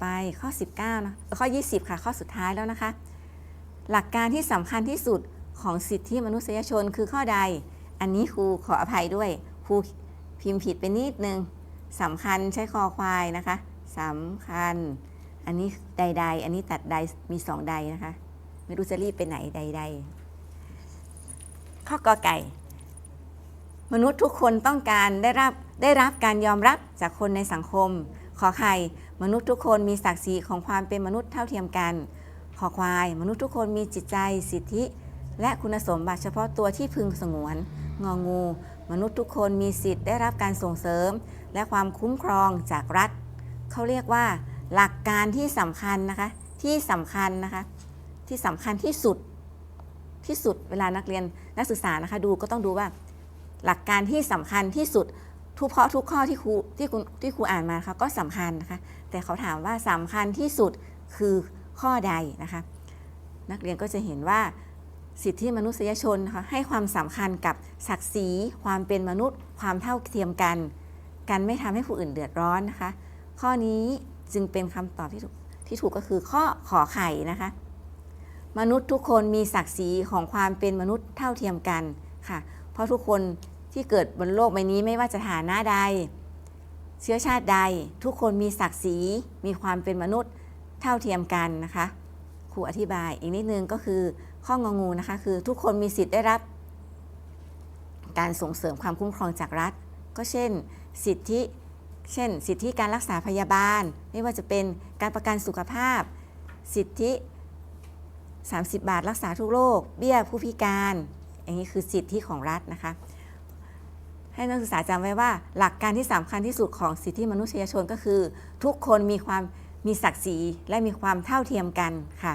ไปข้อ 19นะข้อ 20 ค่ะ ข้อสุดท้ายแล้วนะคะ หลักการที่สำคัญที่สุดของสิทธิมนุษยชนคือข้อใด อันนี้ครูขออภัยด้วยครูพิมพ์ผิดไปนิดนึงสำคัญใช้คอควายนะคะสำคัญ อันนี้ใด ๆ อันนี้ตัดใดมีสองใดนะคะ ไม่รู้จะรีบไปไหนใด ๆ ข้อกอไก่ มนุษย์ทุกคนต้องการได้รับได้รับการยอมรับจากคนในสังคม ขอไข่มนุษย์ทุกคนมีศักดิ์ศรีของความเป็นมนุษย์เท่าเทียมกัน ขอควาย มนุษย์ทุกคนมีจิตใจสิทธิ และคุณสมบัติเฉพาะตัวที่พึงสงวน งองู มนุษย์ทุกคนมีสิทธิ์ได้รับการส่งเสริม และความคุ้มครองจากรัฐ เขาเรียกว่า หลักการที่สำคัญนะคะ ที่สำคัญนะคะ ที่สำคัญที่สุด ที่สุดเวลานักเรียนนักศึกษานะคะดูก็ต้องดูว่า หลักการที่สำคัญที่สุด ทุกเพราะทุกข้อที่ครูที่คุณที่ครูอ่านมานะคะก็สำคัญนะคะแต่เขาถามว่าสำคัญที่สุดคือข้อใดนะคะนักเรียนก็จะเห็นว่าสิทธิมนุษยชนนะคะให้ความสำคัญกับศักดิ์ศรี ความเป็นมนุษย์ ความเท่าเทียมกัน การไม่ทำให้ผู้อื่นเดือดร้อนนะคะ ข้อนี้จึงเป็นคำตอบที่ถูกที่ถูกก็คือข้อขอไข่นะคะ มนุษย์ทุกคนมีศักดิ์ศรีของความเป็นมนุษย์เท่าเทียมกันค่ะ เพราะทุกคน ที่เกิดบนโลกใบนี้ไม่ว่าจะฐานะใด เชื้อชาติใด ทุกคนมีศักดิ์ศรีมีความเป็นมนุษย์เท่าเทียมกันนะคะครูอธิบายอีกนิดนึงก็คือข้ององูนะคะคือทุกคนมีสิทธิ์ได้รับ การส่งเสริมความคุ้มครองจากรัฐ ก็เช่น สิทธิเช่น สิทธิการรักษาพยาบาล ไม่ว่าจะเป็นการประกันสุขภาพ สิทธิ 30 บาทรักษาทุกโรคเบี้ยผู้พิการ อย่างนี้คือสิทธิของรัฐนะคะ ให้นักศึกษาจำไว้ว่าหลักการที่สำคัญที่สุดของสิทธิมนุษยชนก็คือ ทุกคนมีความมีศักดิ์ศรีและมีความเท่าเทียมกันค่ะ